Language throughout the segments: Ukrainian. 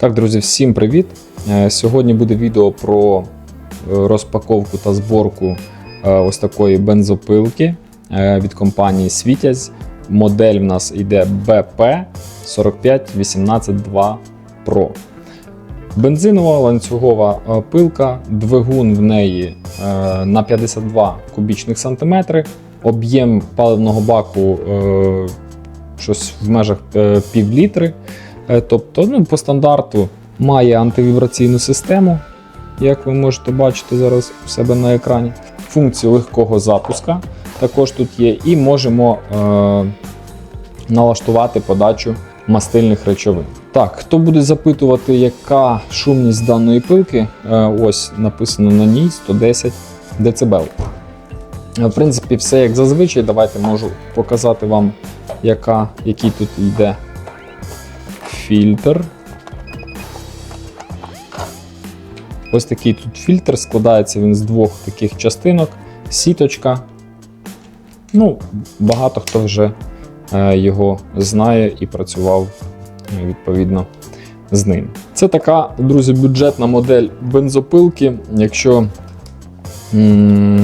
Так, друзі, всім привіт! Е, Сьогодні буде відео про е, розпаковку та зборку е, ось такої бензопилки від компанії Світязь. Модель в нас йде BP 45182 Pro. Бензинова ланцюгова пилка, двигун в неї на 52 кубічних сантиметри, об'єм паливного баку щось в межах е, пів літри. Е, Тобто, ну, по стандарту має антивібраційну систему, як ви можете бачити зараз у себе на екрані. Функцію легкого запуска також тут є, і можемо е, налаштувати подачу мастильних речовин. Так, хто буде запитувати, яка шумність даної пилки, е, ось написано на ній 110 дБ. Е, В принципі, все як зазвичай. Давайте можу показати вам, яка, який тут йде фільтр. Ось такий тут фільтр, складається він з двох таких частинок, сіточка. Ну, багато хто вже е, його знає і працював е, відповідно з ним. Це така, друзі, бюджетна модель бензопилки. Якщо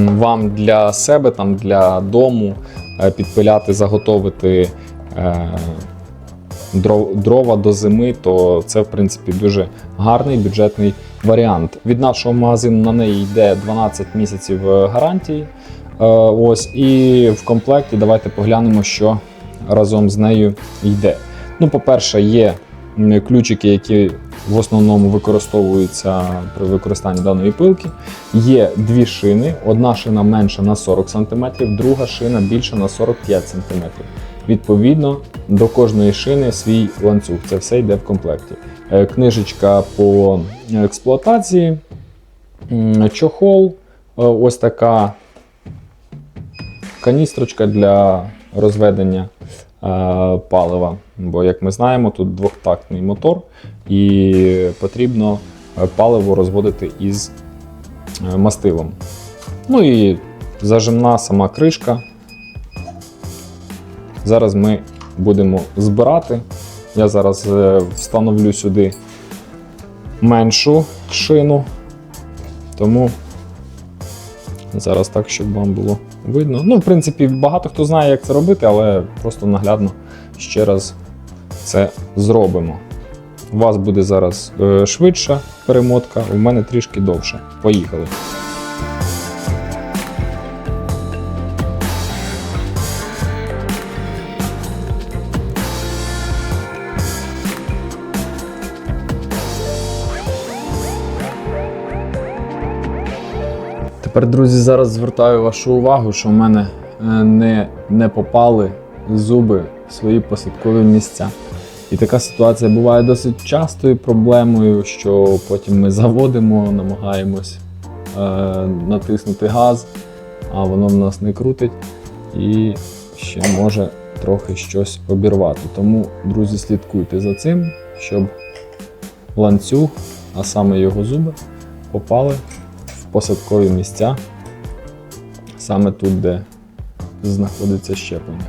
вам для себе, там, для дому е, підпиляти, заготовити е, дрова до зими, то це, в принципі, дуже гарний бюджетний варіант. Від нашого магазину на неї йде 12 місяців е, гарантії. Е, Ось, і в комплекті давайте поглянемо, що разом з нею йде. Ну, по-перше, є ключики, які в основному використовуються при використанні даної пилки. Є дві шини: одна шина менша на 40 см, друга шина більша на 45 см. Відповідно, до кожної шини свій ланцюг. Це все йде в комплекті. Е, Книжечка по експлуатації, чохол, е, ось така каністрочка для розведення е, палива. Бо, як ми знаємо, тут двохтактний мотор, і потрібно е, паливо розводити із е, мастилом. Ну і зажимна сама кришка. Зараз ми будемо збирати. Я зараз е, встановлю сюди меншу шину, тому зараз так, щоб вам було видно. Ну, в принципі, багато хто знає, як це робити, але просто наглядно ще раз це зробимо. У вас буде зараз е, швидша перемотка, у мене трішки довша. Поїхали. Тепер, друзі, зараз звертаю вашу увагу, що в мене е, не, не попали зуби в свої посадкові місця. І така ситуація буває досить частою проблемою, що потім ми заводимо, намагаємось е, натиснути газ, а воно в нас не крутить і ще може трохи щось обірвати. Тому, друзі, слідкуйте за цим, щоб ланцюг, а саме його зуби, попали посадкові місця, саме тут, де знаходиться щеплення.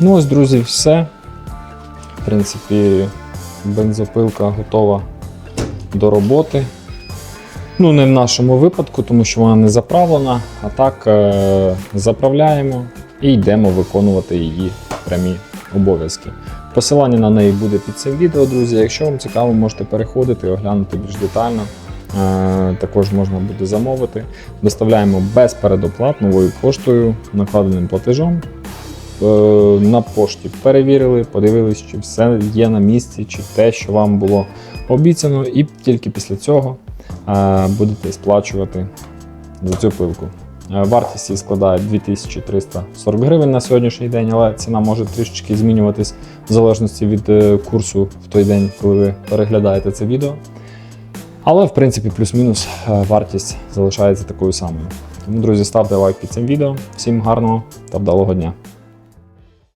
Ну ось, друзі, все. В принципі, бензопилка готова до роботи. Ну, не в нашому випадку, тому що вона не заправлена. А так е- заправляємо і йдемо виконувати її прямі обов'язки. Посилання на неї буде під цим відео, друзі. Якщо вам цікаво, можете переходити, і оглянути більш детально. Е, Також можна буде замовити. Доставляємо без передоплат новою поштою, накладеним платежом. Е, на пошті перевірили, подивились, чи все є на місці, чи те, що вам було обіцяно, і тільки після цього е, будете сплачувати за цю пилку. Е, Вартість її складає 2340 гривень на сьогоднішній день, але ціна може трішечки змінюватись в залежності від курсу в той день, коли ви переглядаєте це відео. Але, в принципі, плюс-мінус вартість залишається такою самою. Тому, друзі, ставте лайк під цим відео. Всім гарного та вдалого дня!